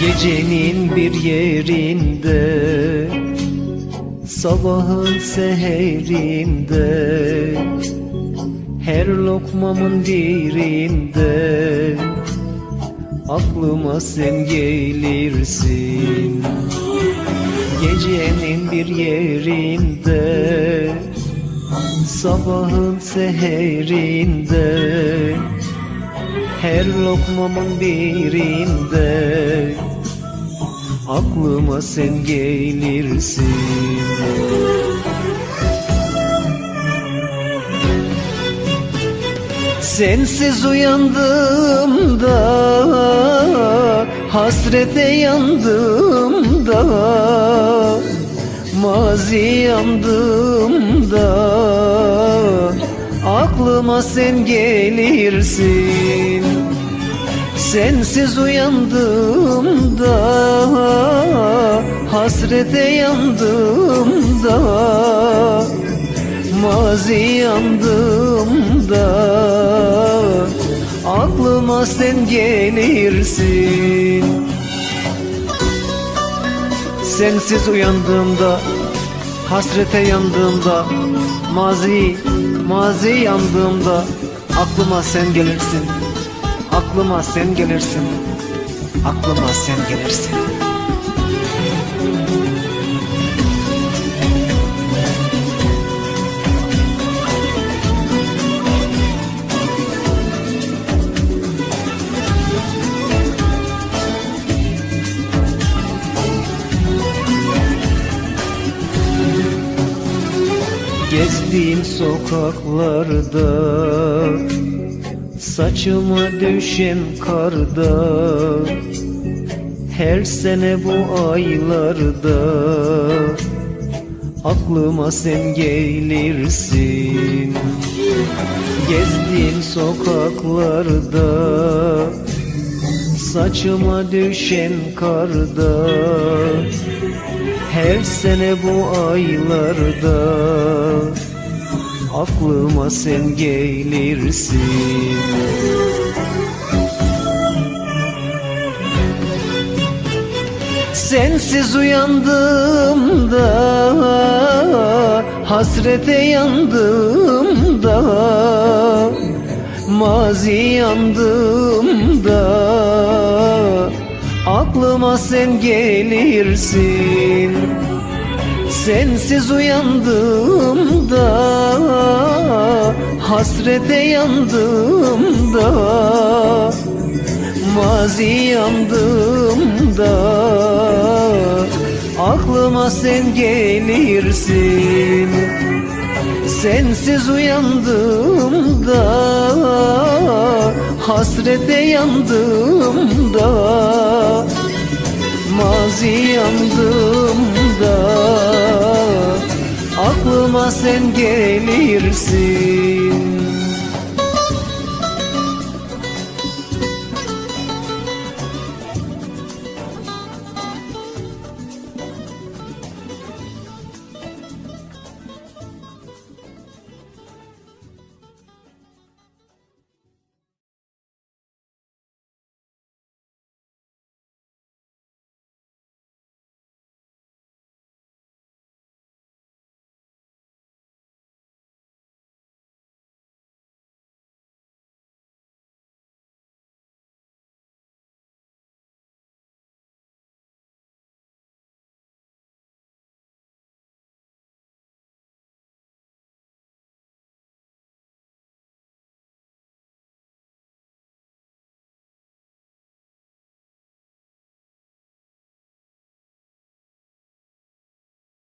Gecenin bir yerinde Sabahın seherinde Her lokmamın birinde. Aklıma sen gelirsin. Gecenin bir yerinde Sabahın seherinde. Her lokmamın birinde Aklıma sen gelirsin. Sensiz uyandığımda Hasrete yandığımda Mazi yandığımda Aklıma sen gelirsin Sensiz uyandığımda Hasrete yandığımda Mazi yandığımda Aklıma sen gelirsin. Sensiz uyandığımda Hasrete yandığımda Mazi, mazi yandığımda Aklıma sen gelirsin Aklıma sen gelirsin. Aklıma sen gelirsin. Gezdiğim sokaklarda Saçıma düşen karda Her sene bu aylarda. Aklıma sen gelirsin Gezdiğim sokaklarda. Saçıma düşen karda her sene bu aylarda Aklıma sen gelirsin. Sensiz uyandığımda Hasrete yandığımda Mazi yandığımda Aklıma sen gelirsin Sensiz uyandığımda Hasrete yandığımda Mazi yandığımda Aklıma sen gelirsin. Sensiz uyandığımda Hasrete yandığımda Mazi yandığımda sen gelirsin